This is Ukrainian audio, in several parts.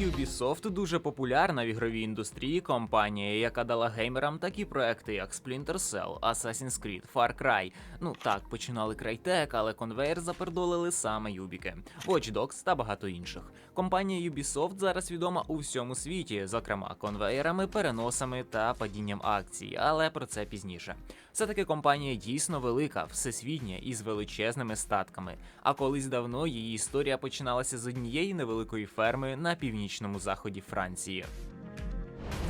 Ubisoft дуже популярна в ігровій індустрії компанія, яка дала геймерам такі проекти, як Splinter Cell, Assassin's Creed, Far Cry. Ну так, починали Crytek, але конвейер запердолили саме Юбіки, Watch Dogs та багато інших. Компанія Ubisoft зараз відома у всьому світі, зокрема конвеєрами, переносами та падінням акцій, але про це пізніше. Все-таки компанія дійсно велика, всесвітня і з величезними статками. А колись давно її історія починалася з однієї невеликої ферми на північному заході Франції.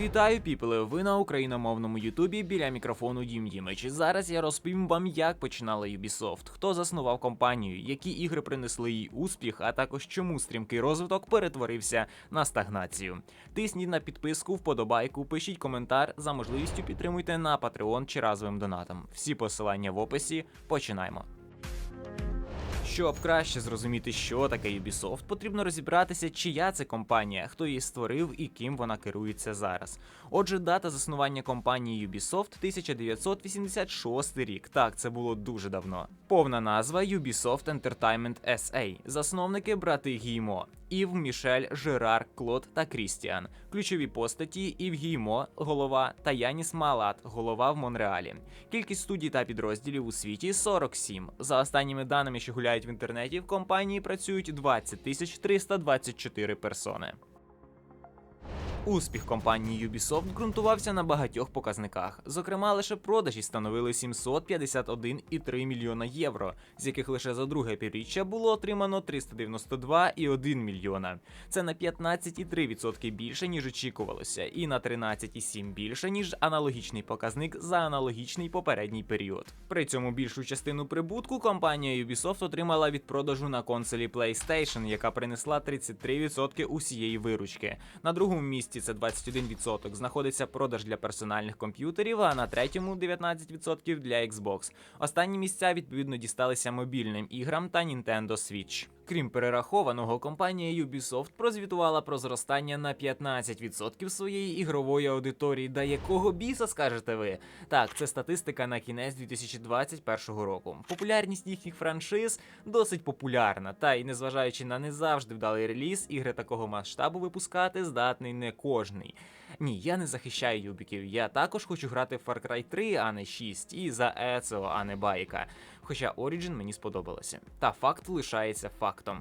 Вітаю, піпели! Ви на україномовному Ютубі біля мікрофону Дім Дімич. Зараз я розповім вам, як починала Ubisoft, хто заснував компанію, які ігри принесли їй успіх, а також чому стрімкий розвиток перетворився на стагнацію. Тисніть на підписку, вподобайку, пишіть коментар. За можливістю підтримуйте на Patreon чи разовим донатом. Всі посилання в описі. Починаємо. Щоб краще зрозуміти, що таке Ubisoft, потрібно розібратися, чия це компанія, хто її створив і ким вона керується зараз. Отже, дата заснування компанії Ubisoft 1986 рік. Так, це було дуже давно. Повна назва Ubisoft Entertainment SA. Засновники брати Гіймо. Ів, Мішель, Жерар, Клод та Крістіан. Ключові постаті Ів Гіймо, голова та Яніс Малат, голова в Монреалі. Кількість студій та підрозділів у світі 47. За останніми даними, що гуляють в інтернеті, в компанії працюють 20 тисяч 324 персони. Успіх компанії Ubisoft ґрунтувався на багатьох показниках. Зокрема, лише продажі становили 751,3 мільйона євро, з яких лише за друге півріччя було отримано 392,1 мільйона. Це на 15,3% більше ніж очікувалося, і на 13,7% більше ніж аналогічний показник за аналогічний попередній період. При цьому більшу частину прибутку компанія Ubisoft отримала від продажу на консолі PlayStation, яка принесла 33% усієї виручки. На другому місці це 21%, знаходиться продаж для персональних комп'ютерів, а на третьому 19% для Xbox. Останні місця відповідно дісталися мобільним іграм та Nintendo Switch. Крім перерахованого, компанія Ubisoft прозвітувала про зростання на 15% своєї ігрової аудиторії. Да якого біса скажете ви? Так, це статистика на кінець 2021 року. Популярність їхніх франшиз досить популярна, та й незважаючи на не завжди вдалий реліз, ігри такого масштабу випускати здатний не кожний. Ні, я не захищаю юбіків. Я також хочу грати в Far Cry 3, а не 6, і за Ецео, а не Байка. Хоча Origin мені сподобалося. Та факт лишається фактом.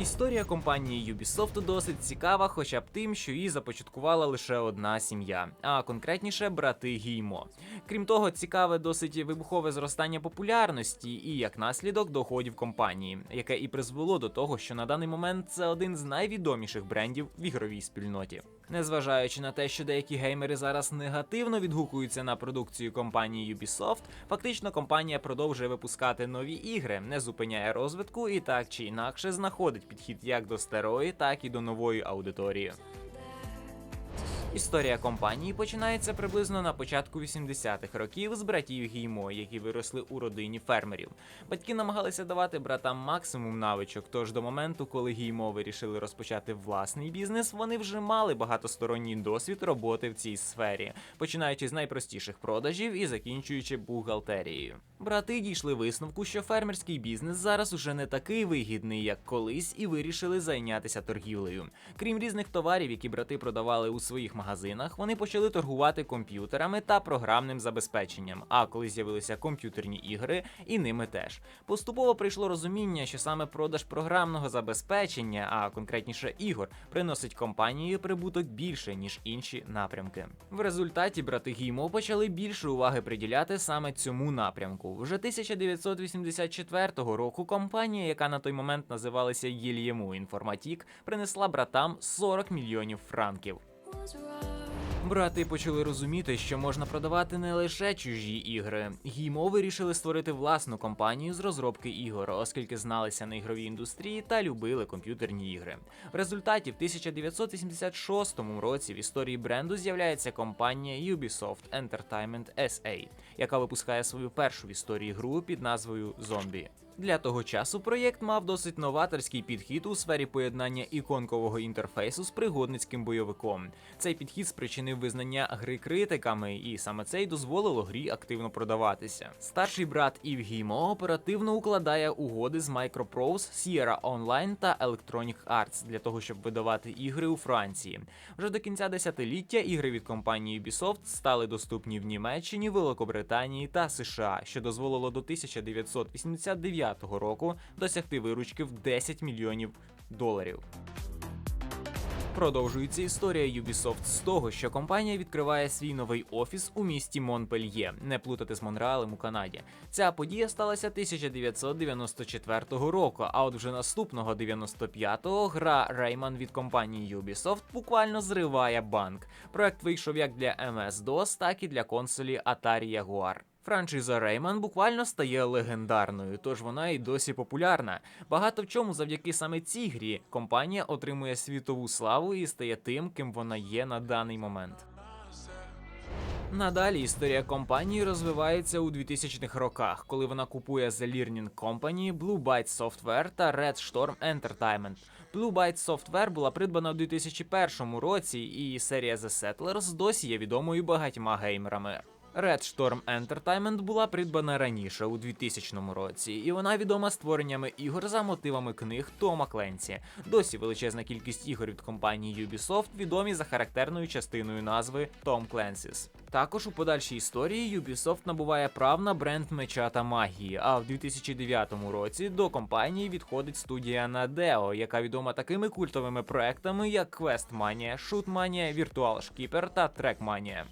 Історія компанії Ubisoft досить цікава, хоча б тим, що її започаткувала лише одна сім'я, а конкретніше брати Гіймо. Крім того, цікаве досить вибухове зростання популярності і як наслідок доходів компанії, яке і призвело до того, що на даний момент це один з найвідоміших брендів в ігровій спільноті. Незважаючи на те, що деякі геймери зараз негативно відгукуються на продукцію компанії Ubisoft, фактично компанія продовжує випускати нові ігри, не зупиняє розвитку і так чи інакше знаходить підхід як до старої, так і до нової аудиторії. Історія компанії починається приблизно на початку 80-х років з братів Гіймо, які виросли у родині фермерів. Батьки намагалися давати братам максимум навичок. Тож до моменту, коли Гіймо вирішили розпочати власний бізнес, вони вже мали багатосторонній досвід роботи в цій сфері, починаючи з найпростіших продажів і закінчуючи бухгалтерією. Брати дійшли висновку, що фермерський бізнес зараз уже не такий вигідний, як колись, і вирішили зайнятися торгівлею. Крім різних товарів, які брати продавали у своїх магазинах, вони почали торгувати комп'ютерами та програмним забезпеченням. А коли з'явилися комп'ютерні ігри, і ними теж. Поступово прийшло розуміння, що саме продаж програмного забезпечення, а конкретніше ігор, приносить компанії прибуток більше ніж інші напрямки. В результаті брати Гіймо почали більше уваги приділяти саме цьому напрямку. Вже 1984 року компанія, яка на той момент називалася Єльєму Інформатік, принесла братам 40 мільйонів франків. Брати почали розуміти, що можна продавати не лише чужі ігри. Гіймо вирішили створити власну компанію з розробки ігор, оскільки зналися на ігровій індустрії та любили комп'ютерні ігри. В результаті в 1986 році в історії бренду з'являється компанія Ubisoft Entertainment SA, яка випускає свою першу в історії гру під назвою Zombie. Для того часу проєкт мав досить новаторський підхід у сфері поєднання іконкового інтерфейсу з пригодницьким бойовиком. Цей підхід спричинив визнання гри критиками, і саме це й дозволило грі активно продаватися. Старший брат Ів Гімо оперативно укладає угоди з Microprose, Sierra Online та Electronic Arts для того, щоб видавати ігри у Франції. Вже до кінця десятиліття ігри від компанії Ubisoft стали доступні в Німеччині, Великобританії та США, що дозволило до 1989 року досягти виручки в 10 мільйонів доларів. Продовжується історія Ubisoft з того, що компанія відкриває свій новий офіс у місті Монпельє, не плутати з Монреалем у Канаді. Ця подія сталася 1994 року. А от вже наступного 95-го гра Rayman від компанії Ubisoft буквально зриває банк. Проект вийшов як для MS-DOS, так і для консолі Atari Jaguar. Франшиза Rayman буквально стає легендарною, тож вона і досі популярна. Багато в чому завдяки саме цій грі компанія отримує світову славу і стає тим, ким вона є на даний момент. Надалі історія компанії розвивається у 2000-х роках, коли вона купує The Learning Company, Blue Byte Software та Red Storm Entertainment. Blue Byte Software була придбана у 2001 році, і серія The Settlers досі є відомою багатьма геймерами. Red Storm Entertainment була придбана раніше у 2000 році, і вона відома створеннями ігор за мотивами книг Тома Кленсі. Досі величезна кількість ігор від компанії Ubisoft відомі за характерною частиною назви Tom Clancy's. Також у подальшій історії Ubisoft набуває прав на бренд меча та магії. А в 2009 році до компанії відходить студія Nadeo, яка відома такими культовими проектами, як Questmania, Shootmania, Virtual Shipper та Trackmania.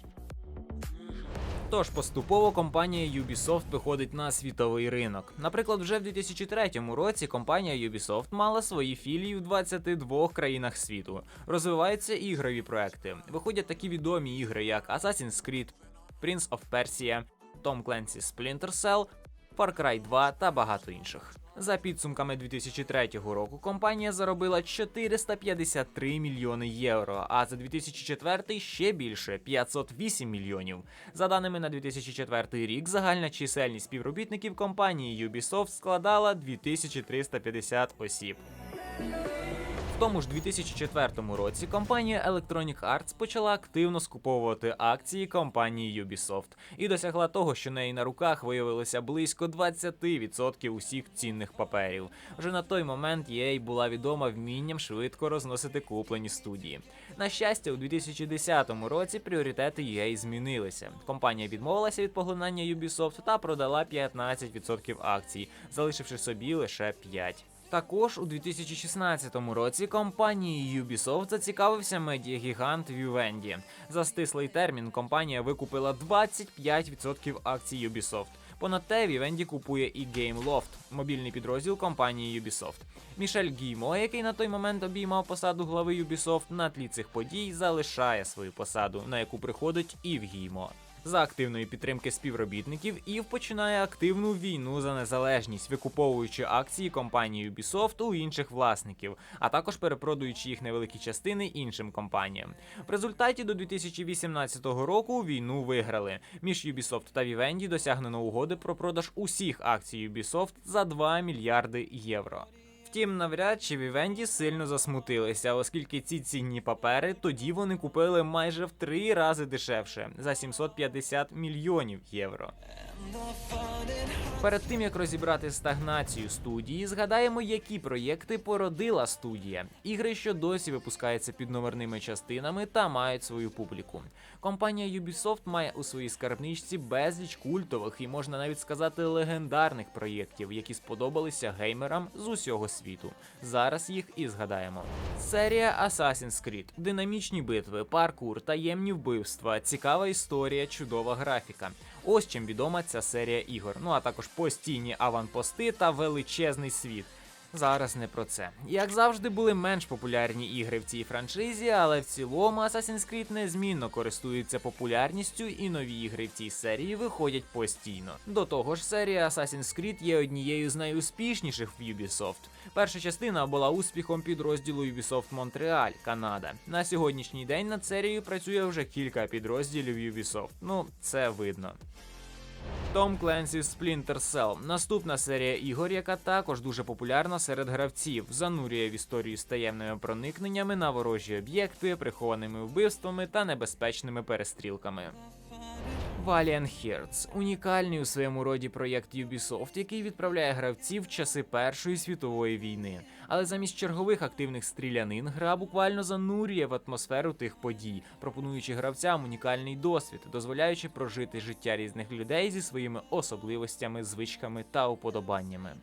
Тож поступово компанія Ubisoft виходить на світовий ринок. Наприклад, вже в 2003 році компанія Ubisoft мала свої філії в 22 країнах світу. Розвиваються ігрові проекти. Виходять такі відомі ігри, як Assassin's Creed, Prince of Persia, Tom Clancy's Splinter Cell, Far Cry 2 та багато інших. За підсумками 2003 року компанія заробила 453 мільйони євро, а за 2004 ще більше 508 мільйонів. За даними на 2004 рік, загальна чисельність співробітників компанії Ubisoft складала 2350 осіб. Тому ж 2004 році компанія Electronic Arts почала активно скуповувати акції компанії Ubisoft і досягла того, що неї на руках виявилося близько 20% усіх цінних паперів. Вже на той момент EA була відома вмінням швидко розносити куплені студії. На щастя, у 2010 році пріоритети EA змінилися. Компанія відмовилася від поглинання Ubisoft та продала 15% акцій, залишивши собі лише 5%. Також у 2016 році компанії Ubisoft зацікавився медіагігант Vivendi. За стислий термін компанія викупила 25% акцій Ubisoft. Понад те, Vivendi купує і GameLoft, мобільний підрозділ компанії Ubisoft. Мішель Гіймо, який на той момент обіймав посаду глави Ubisoft, на тлі цих подій залишає свою посаду, на яку приходить Ів Гіймо. За активної підтримки співробітників Ів починає активну війну за незалежність, викуповуючи акції компанії Ubisoft у інших власників, а також перепродуючи їх невеликі частини іншим компаніям. В результаті до 2018 року війну виграли. Між Ubisoft та Vivendi досягнено угоди про продаж усіх акцій Ubisoft за 2 мільярди євро. Втім, навряд чи Vivendi сильно засмутилися, оскільки ці цінні папери тоді вони купили майже в три рази дешевше за 750 мільйонів євро. Перед тим як розібрати стагнацію студії, згадаємо, які проєкти породила студія. Ігри, що досі випускаються під номерними частинами та мають свою публіку. Компанія Ubisoft має у своїй скарбничці безліч культових і можна навіть сказати легендарних проєктів, які сподобалися геймерам з усього світу. Зараз їх і згадаємо. Серія Assassin's Creed, динамічні битви, паркур, таємні вбивства, цікава історія, чудова графіка. Ось чим відома ця серія ігор. Ну а також постійні аванпости та величезний світ. Зараз не про це. Як завжди, були менш популярні ігри в цій франшизі, але в цілому Assassin's Creed незмінно користується популярністю, і нові ігри в цій серії виходять постійно. До того ж, серія Assassin's Creed є однією з найуспішніших в Ubisoft. Перша частина була успіхом підрозділу Ubisoft Montreal, Канада. На сьогоднішній день над серією працює вже кілька підрозділів Ubisoft. Ну, це видно. Tom Кленсі Splinter Cell – наступна серія ігор, яка також дуже популярна серед гравців, занурює в історію з таємними проникненнями на ворожі об'єкти, прихованими вбивствами та небезпечними перестрілками. Valiant Hearts – унікальний у своєму роді проєкт Ubisoft, який відправляє гравців в часи Першої світової війни. Але замість чергових активних стрілянин гра буквально занурює в атмосферу тих подій, пропонуючи гравцям унікальний досвід, дозволяючи прожити життя різних людей зі своїми особливостями, звичками та уподобаннями.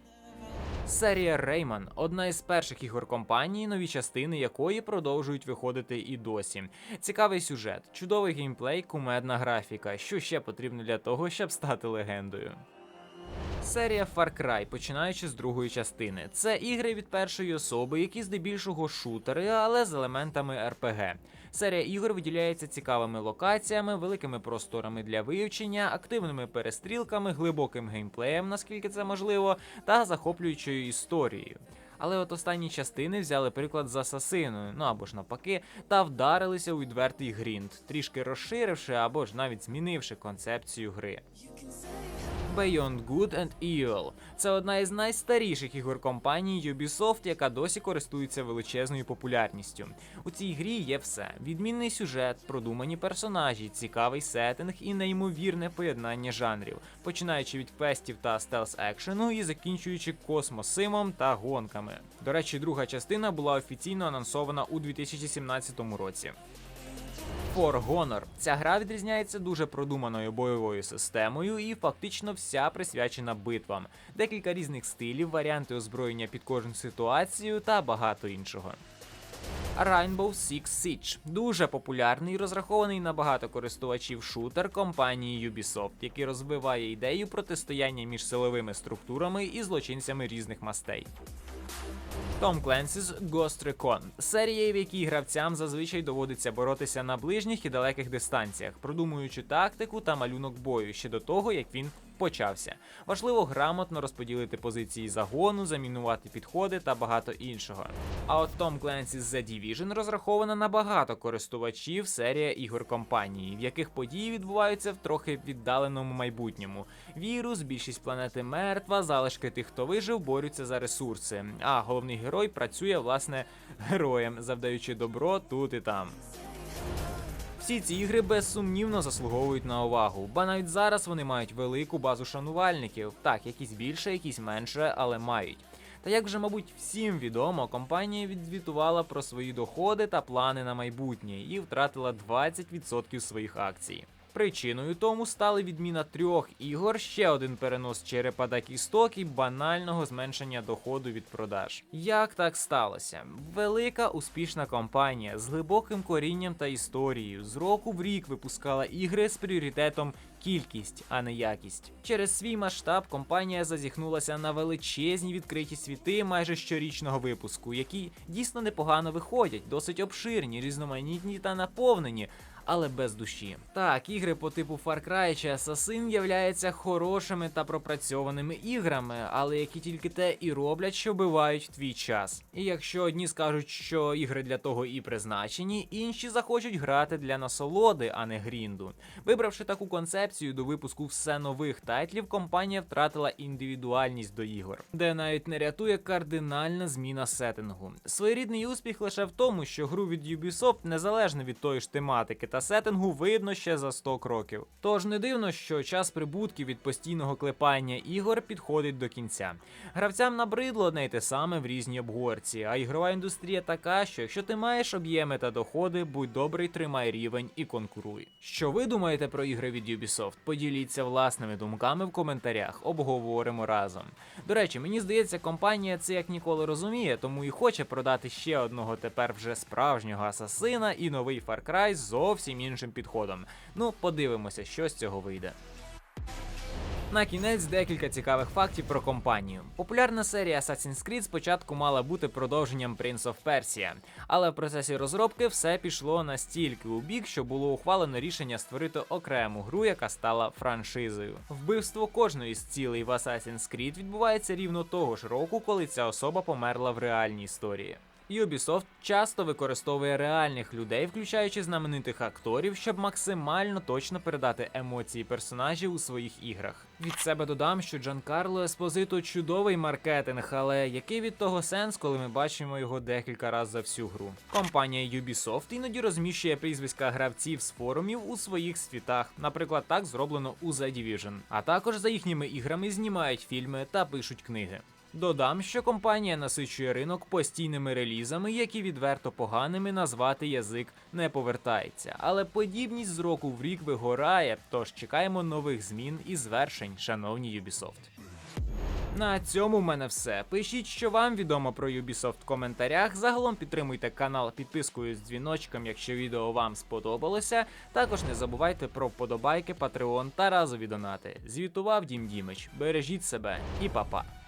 Серія Rayman – одна із перших ігор компанії, нові частини якої продовжують виходити і досі. Цікавий сюжет, чудовий геймплей, кумедна графіка, що ще потрібно для того, щоб стати легендою. Серія Far Cry, починаючи з другої частини. Це ігри від першої особи, які здебільшого шутери, але з елементами RPG. Серія ігор виділяється цікавими локаціями, великими просторами для вивчення, активними перестрілками, глибоким геймплеєм, наскільки це можливо, та захоплюючою історією. Але от останні частини взяли приклад з асасиною, ну або ж навпаки, та вдарилися у відвертий грінд, трішки розширивши або ж навіть змінивши концепцію гри. Beyond Good and Evil – це одна із найстаріших ігор компанії Ubisoft, яка досі користується величезною популярністю. У цій грі є все: відмінний сюжет, продумані персонажі, цікавий сеттинг і неймовірне поєднання жанрів, починаючи від квестів та стелс екшену і закінчуючи космосимом та гонками. До речі, друга частина була офіційно анонсована у 2017 році. For Honor. Ця гра відрізняється дуже продуманою бойовою системою і фактично вся присвячена битвам, декілька різних стилів, варіанти озброєння під кожну ситуацію та багато іншого. Rainbow Six Siege – дуже популярний розрахований на багато користувачів шутер компанії Ubisoft, який розвиває ідею протистояння між силовими структурами і злочинцями різних мастей. Tom Clancy's Ghost Recon – серія, в якій гравцям зазвичай доводиться боротися на ближніх і далеких дистанціях, продумуючи тактику та малюнок бою ще до того, як він почався. Важливо грамотно розподілити позиції загону, замінувати підходи та багато іншого. А от Tom Clancy's The Division розрахована на багато користувачів серія ігор компанії, в яких події відбуваються в трохи віддаленому майбутньому. Вірус, більшість планети мертва, залишки тих, хто вижив, борються за ресурси. А головний герой працює власне героєм, завдаючи добро тут і там. Всі ці ігри безсумнівно заслуговують на увагу, бо навіть зараз вони мають велику базу шанувальників. Так, якісь більше, якісь менше, але мають. Та як вже, мабуть, всім відомо, компанія відзвітувала про свої доходи та плани на майбутнє і втратила 20% своїх акцій. Причиною тому стали відміна трьох ігор, ще один перенос черепа та кісток і банального зменшення доходу від продаж. Як так сталося? Велика успішна компанія з глибоким корінням та історією з року в рік випускала ігри з пріоритетом кількість, а не якість. Через свій масштаб компанія зазіхнулася на величезні відкриті світи майже щорічного випуску, які дійсно непогано виходять, досить обширні, різноманітні та наповнені. Але без душі. Так, ігри по типу Far Cry чи Assassin являються хорошими та пропрацьованими іграми, але які тільки те і роблять, що вбивають твій час. І якщо одні скажуть, що ігри для того і призначені, інші захочуть грати для насолоди, а не грінду. Вибравши таку концепцію до випуску все нових тайтлів, компанія втратила індивідуальність до ігор, де навіть не рятує кардинальна зміна сеттингу. Своєрідний успіх лише в тому, що гру від Ubisoft, незалежно від тої ж тематики та сеттингу, видно ще за 100 кроків. Тож не дивно, що час прибутків від постійного клепання ігор підходить до кінця. Гравцям набридло одне й те саме в різній обгорці, а ігрова індустрія така, що якщо ти маєш об'єми та доходи, будь добрий, тримай рівень і конкуруй. Що ви думаєте про ігри від Ubisoft? Поділіться власними думками в коментарях, обговоримо разом. До речі, мені здається, компанія це як ніколи розуміє, тому і хоче продати ще одного тепер вже справжнього асасина і новий Far Cry з зовсім іншим підходом. Ну, подивимося, що з цього вийде. На кінець декілька цікавих фактів про компанію. Популярна серія Assassin's Creed спочатку мала бути продовженням Prince of Persia, але в процесі розробки все пішло настільки у бік, що було ухвалено рішення створити окрему гру, яка стала франшизою. Вбивство кожної з цілей в Assassin's Creed відбувається рівно того ж року, коли ця особа померла в реальній історії. Ubisoft часто використовує реальних людей, включаючи знаменитих акторів, щоб максимально точно передати емоції персонажів у своїх іграх. Від себе додам, що Джанкарло Еспозито чудовий маркетинг, але який від того сенс, коли ми бачимо його декілька разів за всю гру? Компанія Ubisoft іноді розміщує прізвиська гравців з форумів у своїх світах. Наприклад, так зроблено у The Division. А також за їхніми іграми знімають фільми та пишуть книги. Додам, що компанія насичує ринок постійними релізами, які відверто поганими назвати язик не повертається. Але подібність з року в рік вигорає, тож чекаємо нових змін і звершень, шановні Ubisoft. На цьому в мене все. Пишіть, що вам відомо про Ubisoft в коментарях. Загалом підтримуйте канал підпискою з дзвіночком, якщо відео вам сподобалося. Також не забувайте про вподобайки, Patreon та разові донати. Звітував Дім Дімич. Бережіть себе і па-па.